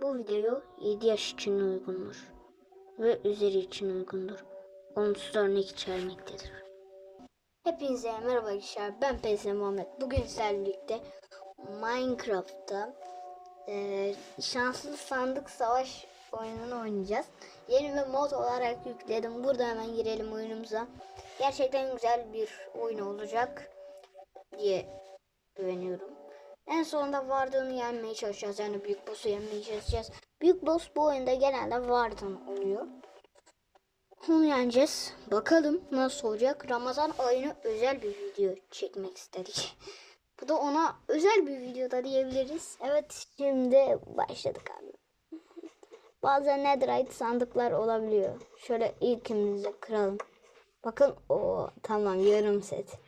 Bu video 7 yaş için uygundur ve üzeri için uygundur. Olumsuz örnek içermektedir. Hepinize merhaba arkadaşlar. Ben PS Muhammed. Bugün sizlerle birlikte Minecraft'ta eee, şanslı sandık savaş oyununu oynayacağız. Yeni bir mod olarak yükledim. Burada hemen girelim oyunumuza. Gerçekten güzel bir oyun olacak diye güveniyorum. En sonunda Varda'nı yenmeye çalışacağız. Yani Büyük Boss'u yenmeye çalışacağız. Büyük Boss bu oyunda genelde Vardan oluyor. Onu yeneceğiz. Bakalım nasıl olacak. Ramazan ayına özel bir video çekmek istedik. Bu da ona özel bir videoda diyebiliriz. Evet şimdi başladık abi. Bazen netherite sandıklar olabiliyor. Şöyle ilkimizi kıralım. Bakın o tamam yarım set.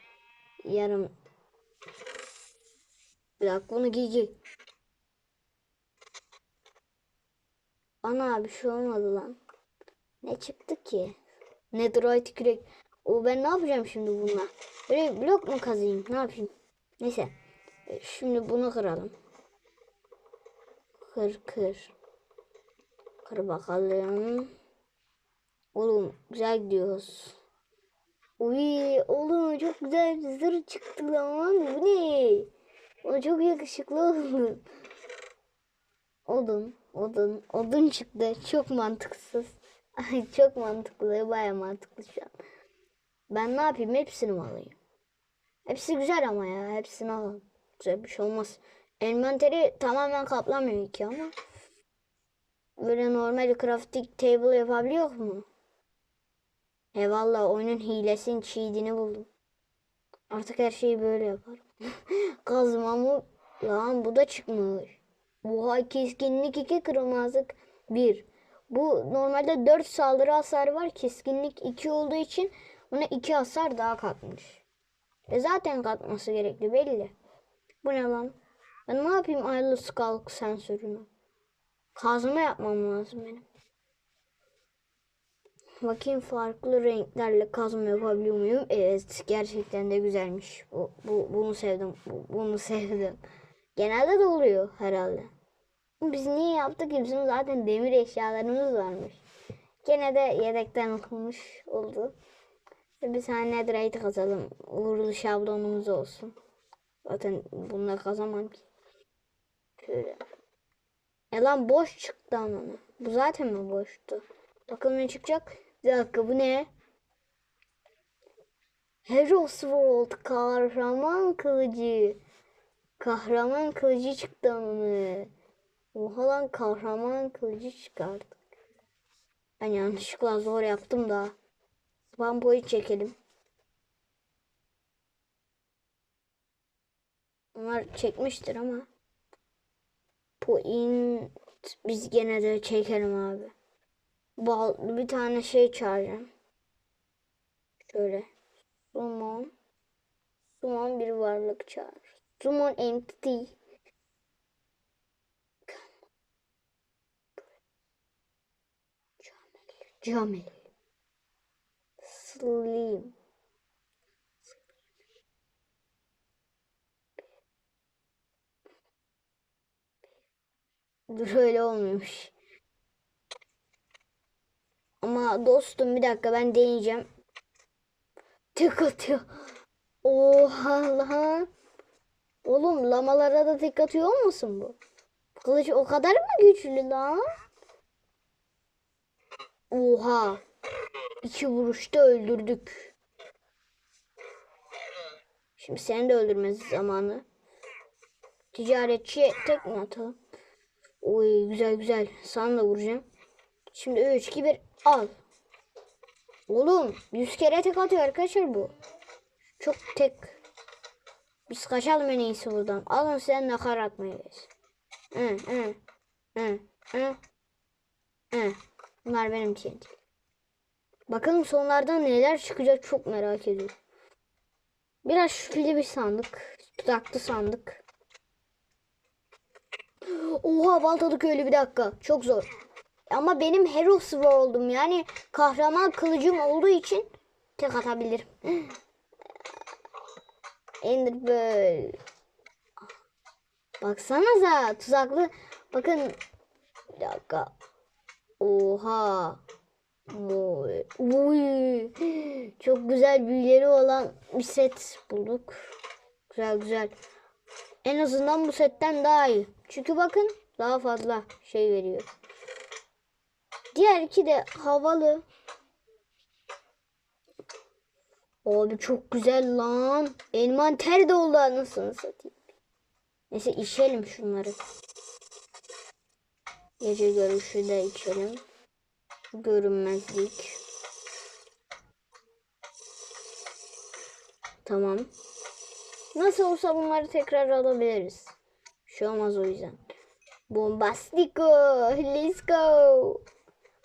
Yarım bir dakika bunu giy giy. Ana bir şey olmadı lan. Ne çıktı ki? Netherite kürek. O ben ne yapacağım şimdi bununla? Böyle blok mu kazayım? Ne yapayım? Neyse. E, Şimdi bunu kıralım. Kır kır. Kır bakalım. Oğlum güzel gidiyoruz. Uy oğlum çok güzel zırh çıktı lan. Bu ne? O çok yakışıklı oldu. Odun, odun, odun çıktı. Çok mantıksız. Ay çok mantıklı, baya mantıklı şu an. Ben ne yapayım? Hepsini mi alayım? Hepsi güzel ama ya. Hepsini alalım. Güzel bir şey olmaz. Envanteri tamamen kaplamıyor ki ama. Böyle normal crafting table yapabiliyor mu? Eyvallah oyunun hilesinin cheat'ini buldum. Artık her şeyi böyle yaparım. Kazmamı lan bu da çıkmış. Oha keskinlik 2 kırılmazlık 1. Bu normalde 4 saldırı hasarı var. Keskinlik 2 olduğu için buna 2 hasar daha katmış. E zaten katması gerekli belli. Bu ne lan? Ben ne yapayım aylı skalk sensörünü? Kazma yapmam lazım benim. Bakayım farklı renklerle kazma yapabiliyor muyum? Evet gerçekten de güzelmiş. Bu, bu bunu sevdim. Bu, bunu sevdim. Genelde de oluyor herhalde. Biz niye yaptık ki? Bizim zaten demir eşyalarımız varmış. Gene de yedekten okunmuş oldu. Bir tane netherite kazalım. Uğurlu şablonumuz olsun. Zaten bununla kazamam ki. Şöyle. E lan boş çıktı ananı. Bu zaten mi boştu? Bakalım ne çıkacak? Bir dakika bu ne? Heroes World kahraman kılıcı. Kahraman kılıcı çıktı ananı. Oha lan kahraman kılıcı çıkardık. Ben yanlışlıkla zor yaptım da. Spam boyu çekelim. Onlar çekmiştir ama. Point biz gene de çekelim abi. Bal bir tane şey çağıracağım. Şöyle. Summon. Summon bir varlık çağır. Summon entity. Camel. Slim. Dur öyle olmuyormuş. Ama dostum bir dakika ben deneyeceğim. Tek atıyor. Oha lan. Oğlum lamalara da tek atıyor olmasın bu? Kılıç o kadar mı güçlü lan? Oha. İki vuruşta öldürdük. Şimdi seni de öldürmez zamanı. Ticaretçi tek mi atalım? Oy güzel güzel. Sana da vuracağım. Şimdi 3 2 1 al. Oğlum 100 kere tek atıyor arkadaşlar bu. Çok tek. Biz kaçalım en iyisi buradan. Alın sen nakar atmayız. Hı hı. Hı hı. Hı. Bunlar benim için. Bakalım sonlardan neler çıkacak çok merak ediyorum. Biraz şüpheli bir sandık. Tuzaklı sandık. Oha baltalı köylü bir dakika. Çok zor. Ama benim Heroes World'um yani kahraman kılıcım olduğu için tek atabilirim. Ender Pearl. Baksanıza tuzaklı. Bakın Bir dakika. Oha. Uy. Çok güzel büyüleri olan bir set bulduk. Güzel güzel. En azından bu setten daha iyi. Çünkü bakın daha fazla şey veriyor. Diğer iki de havalı. Abi çok güzel lan. Envanter de oldu anasını satayım. Neyse içelim şunları. Gece görüşü de içelim. Görünmezlik. Tamam. Nasıl olsa bunları tekrar alabiliriz. Bir şey olmaz o yüzden. Bombastico. Let's go.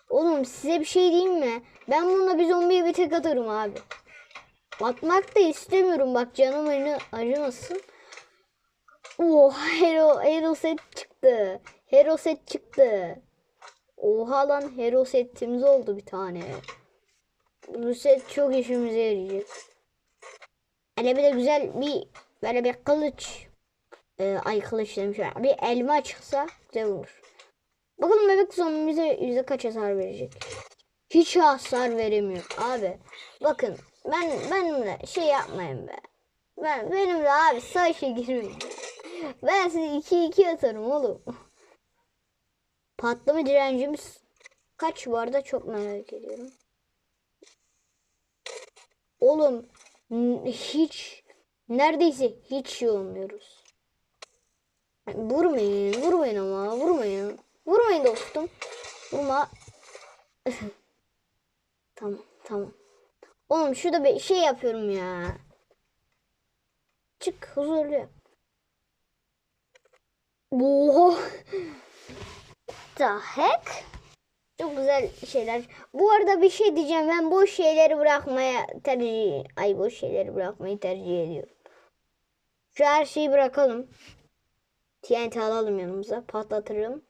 Oğlum size bir şey diyeyim mi? Ben bununla bir zombiye bir tek atarım abi. Atmak da istemiyorum bak canım acı acımasın. Oh hero, hero set çıktı. Hero set çıktı. Oha lan hero setimiz oldu bir tane. Bu set çok işimize yarayacak. Hele bir de güzel bir böyle bir kılıç. Ee, ay kılıç demişim. Bir elma çıksa güzel olur. Bakalım bebek zombi bize yüzde kaç hasar verecek. Hiç hasar veremiyor abi. Bakın ben benimle şey yapmayın be. Ben benimle abi savaşa girmeyin. Ben size 2 2 atarım oğlum. Patlama direncimiz kaç bu arada çok merak ediyorum. Oğlum hiç neredeyse hiç şey olmuyoruz. Vurmayın, vurmayın ama vurmayın. Vurmayın dostum. Vurma. tamam, tamam. Oğlum şurada bir şey yapıyorum ya. Çık huzurlu yap. Oha. The heck? Çok güzel şeyler. Bu arada bir şey diyeceğim. Ben boş şeyleri bırakmaya tercih... Ay boş şeyleri bırakmayı tercih ediyorum. Şu her şeyi bırakalım. TNT alalım yanımıza. Patlatırım.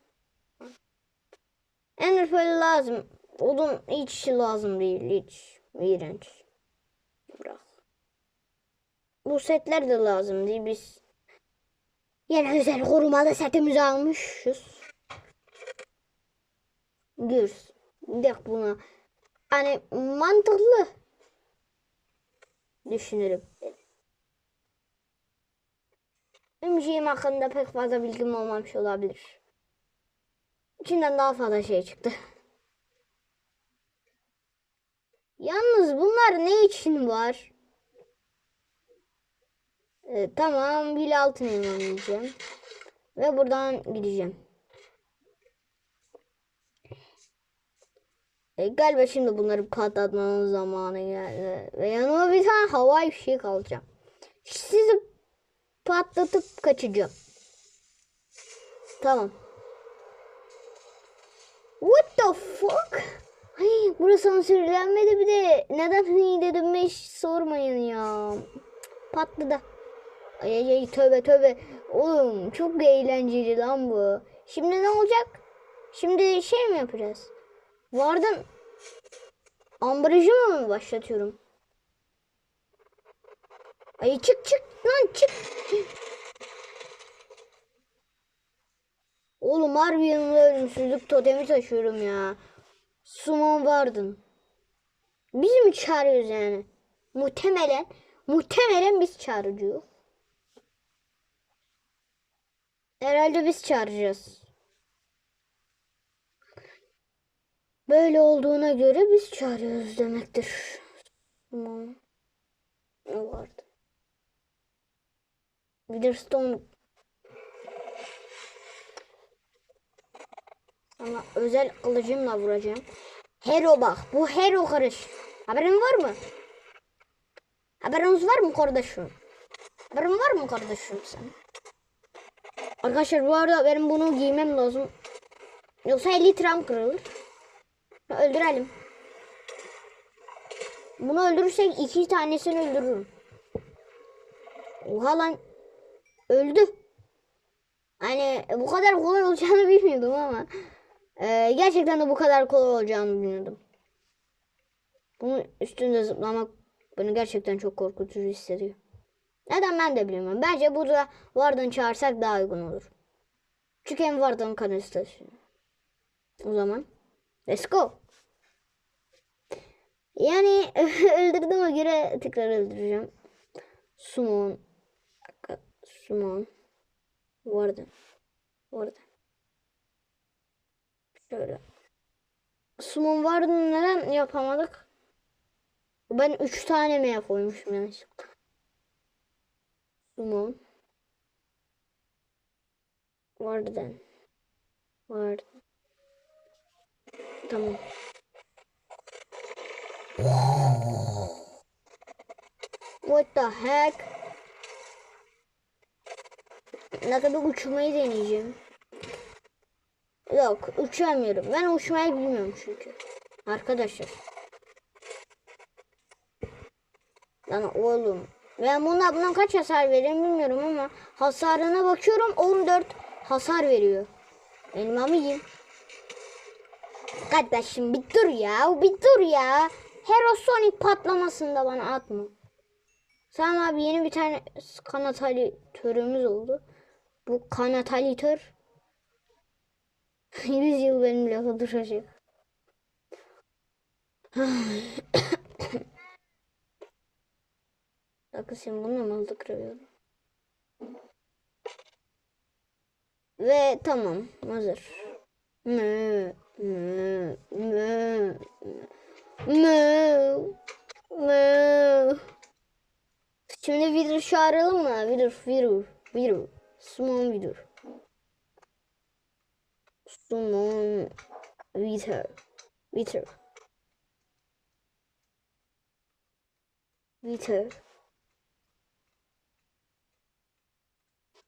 Ender Pearl lazım. Odun hiç lazım değil. Hiç. İğrenç. Bırak. Bu setler de lazım değil. Biz yine güzel korumalı setimizi almışız. Gür. Dek buna. Hani mantıklı. Düşünürüm. Ümciğim hakkında pek fazla bilgim olmamış olabilir. İçinden daha fazla şey çıktı. Yalnız bunlar ne için var? Ee, tamam bir altın elma yiyeceğim. Ve buradan gideceğim. E, galiba şimdi bunları patlatmanın zamanı geldi. Ve yanıma bir tane havai fişek alacağım. Sizi patlatıp kaçacağım. Tamam. What the fuck? Ay, burası sansürlenmedi bir de. Neden hıy dedim hiç sormayın ya. Patladı. Ay ay ay tövbe tövbe. Oğlum çok eğlenceli lan bu. Şimdi ne olacak? Şimdi şey mi yapacağız? Vardım. Ambalajı mı başlatıyorum? Ay çık çık lan çık. Oğlum harbi ölümsüzlük totemi taşıyorum ya. Suman vardın. Biz mi çağırıyoruz yani? Muhtemelen, muhtemelen biz çağırıyoruz. Herhalde biz çağıracağız. Böyle olduğuna göre biz çağırıyoruz demektir. Tamam. Ne vardı? Witherstone Ama özel kılıcımla vuracağım. Hero bak. Bu hero karış. Haberin var mı? Haberiniz var mı kardeşim? Haberin var mı kardeşim sen? Arkadaşlar bu arada benim bunu giymem lazım. Yoksa 50 litrem kırılır. Öldürelim. Bunu öldürürsek iki tanesini öldürürüm. Oha lan. Öldü. Hani bu kadar kolay olacağını bilmiyordum ama. E, gerçekten de bu kadar kolay olacağını bilmiyordum. Bunun üstünde zıplamak beni gerçekten çok korkutucu hissediyor. Neden ben de bilmiyorum. Bence burada Warden çağırsak daha uygun olur. Çünkü hem Warden kanısı taşıyor. O zaman let's go. Yani öldürdüğüme göre tekrar öldüreceğim. Summon. Summon. Vardı. Vardı. Şöyle. Summon vardı neden yapamadık? Ben 3 tane mi koymuşum yanlışlıkla. Summon. Vardı. Vardı. Tamam. What the heck? Ne kadar uçmayı deneyeceğim. Yok uçamıyorum. Ben uçmayı bilmiyorum çünkü. Arkadaşlar. Lan oğlum. Ben buna bundan kaç hasar vereyim bilmiyorum ama hasarına bakıyorum 14 hasar veriyor. Elmamı yiyeyim. Kardeşim bir dur ya. Bir dur ya. Hero Sonic patlamasında bana atma. Tamam abi yeni bir tane kanatalitörümüz oldu. Bu kanatalitör 100 yıl benimle. Bakın şimdi bunu normalde kırıyorum. Ve tamam hazır. Mü mü mü mü mü Şimdi Wither çağıralım mı? Wither, Wither, Wither. Summon Wither. Summon Wither. Wither. Wither.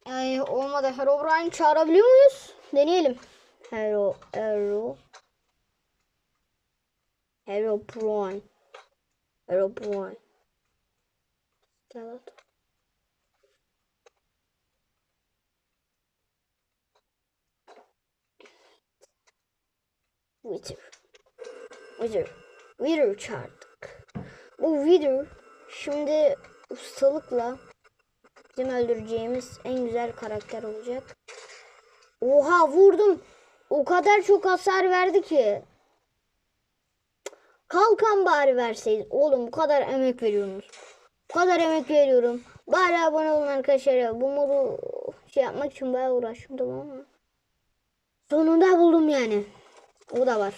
Ay, olmadı. Herobrine çağırabiliyor muyuz? Deneyelim. Hero, Hero. Herobrine. Herobrine. Evet. Wither. Wither. Wither çağırdık. Bu Wither şimdi ustalıkla bizim öldüreceğimiz en güzel karakter olacak. Oha vurdum. O kadar çok hasar verdi ki. Kalkan bari verseydin. Oğlum bu kadar emek veriyorsunuz. Bu kadar emek veriyorum. Bari abone olun arkadaşlar ya. Bu modu şey yapmak için bayağı uğraştım tamam mı? Sonunda buldum yani. O da var.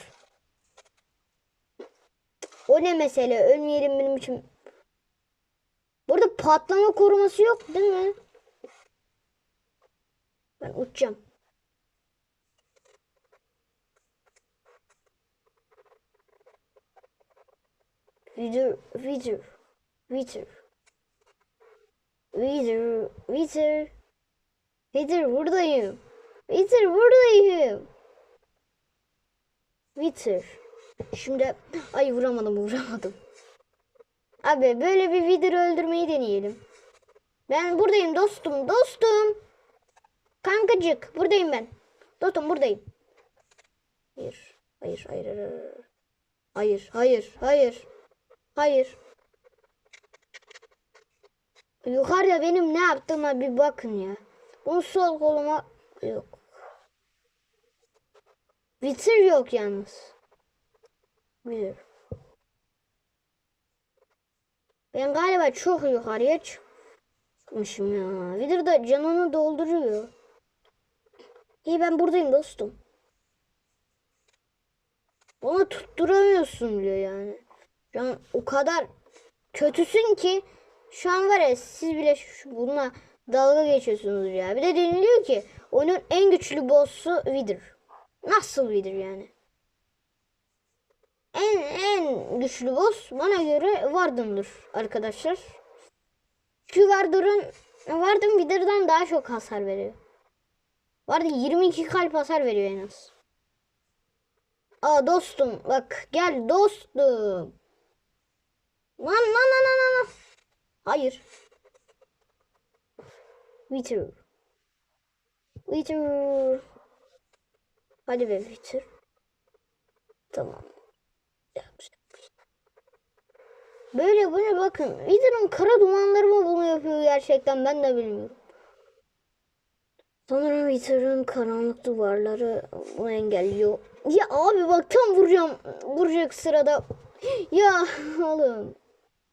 O ne mesele? Ölmeyelim benim için. Burada patlama koruması yok değil mi? Ben uçacağım. Wither, Wither, Wither. Wither, Wither. Wither buradayım. Wither buradayım. Wither. Şimdi ay vuramadım vuramadım. Abi böyle bir Wither öldürmeyi deneyelim. Ben buradayım dostum dostum. Kankacık buradayım ben. Dostum buradayım. Hayır. Hayır hayır hayır. Hayır hayır hayır. Hayır. Yukarıda benim ne yaptığıma bir bakın ya. Bu sol koluma yok. Bitir yok yalnız. Bir. Ben galiba çok yukarıya çıkmışım ya. Vidir de canını dolduruyor. İyi ben buradayım dostum. Bana tutturamıyorsun diyor yani. Şu an o kadar kötüsün ki şu an var ya siz bile şu, bununla dalga geçiyorsunuz ya. Bir de deniliyor ki onun en güçlü boss'u Wither. Nasıl Wither yani? En en güçlü boss bana göre Warden'dır arkadaşlar. Çünkü Warden'ın Warden Wither'dan daha çok hasar veriyor. Warden 22 kalp hasar veriyor en az. Aa dostum bak gel dostum. Lan lan lan lan lan. Hayır. Wither. Wither. Hadi be Wither. Tamam. Böyle böyle bakın. Wither'ın kara dumanları mı bunu yapıyor gerçekten ben de bilmiyorum. Sanırım Wither'ın karanlık duvarları bunu engelliyor. Ya abi bak tam vuracağım. Vuracak sırada. Ya oğlum.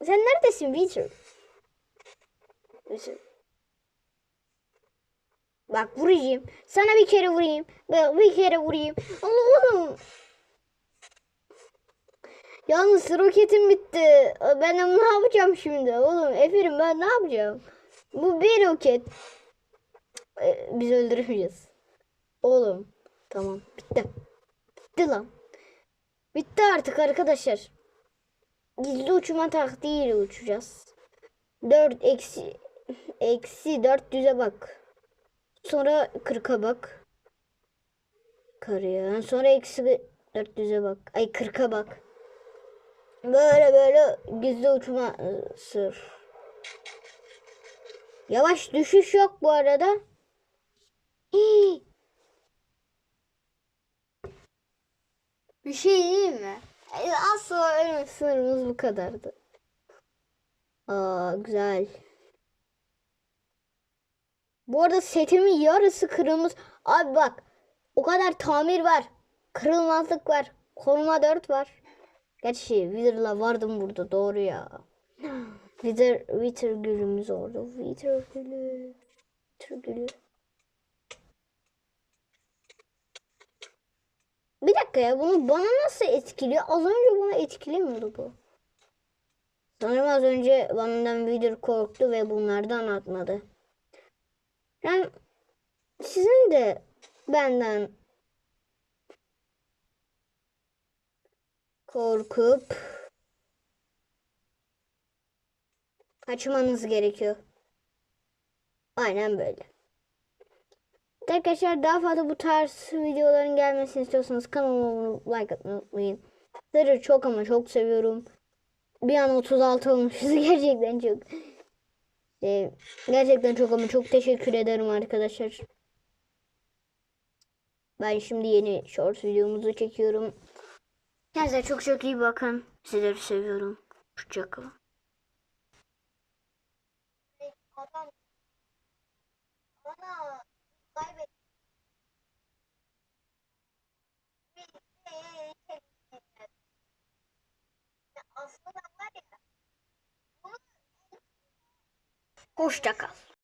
Sen neredesin Wither? Wither. Bak vurayım. Sana bir kere vurayım. Bak bir kere vurayım. Oğlum. Yalnız roketim bitti. Ben ne yapacağım şimdi? Oğlum Eferim ben ne yapacağım? Bu bir roket. Ee, Biz öldüremeyeceğiz. Oğlum. Tamam. Bitti. Bitti lan. Bitti artık arkadaşlar. Gizli uçma taktiğiyle uçacağız. 4 eksi eksi 400'e bak. Sonra 40'a bak. Karıya. Sonra eksi 400'e bak. Ay 40'a bak. Böyle böyle gizli uçma ıı, sır. Yavaş düşüş yok bu arada. Hii. Bir şey değil mi? Asla ölme sınırımız bu kadardı. Aa güzel. Bu arada setimin yarısı kırılmış. Abi bak o kadar tamir var. Kırılmazlık var. Koruma 4 var. Gerçi Wither'la vardım burada doğru ya. Wither, Wither gülümüz orada. Wither gülü. Wither gülü. Bir dakika ya bunu bana nasıl etkiliyor? Az önce bana etkilemiyordu bu. Sanırım az önce benden Wither korktu ve bunlardan atmadı. Yani sizin de benden korkup kaçmanız gerekiyor. Aynen böyle. Arkadaşlar daha fazla bu tarz videoların gelmesini istiyorsanız kanalıma abone like atmayı unutmayın. Sizleri çok ama çok seviyorum. Bir an 36 olmuşuz gerçekten çok. Ee, gerçekten çok ama çok teşekkür ederim arkadaşlar. Ben şimdi yeni short videomuzu çekiyorum. Kendinize çok çok iyi bakın. Sizleri seviyorum. Hoşçakalın. Aslında var ya Hoşçakal.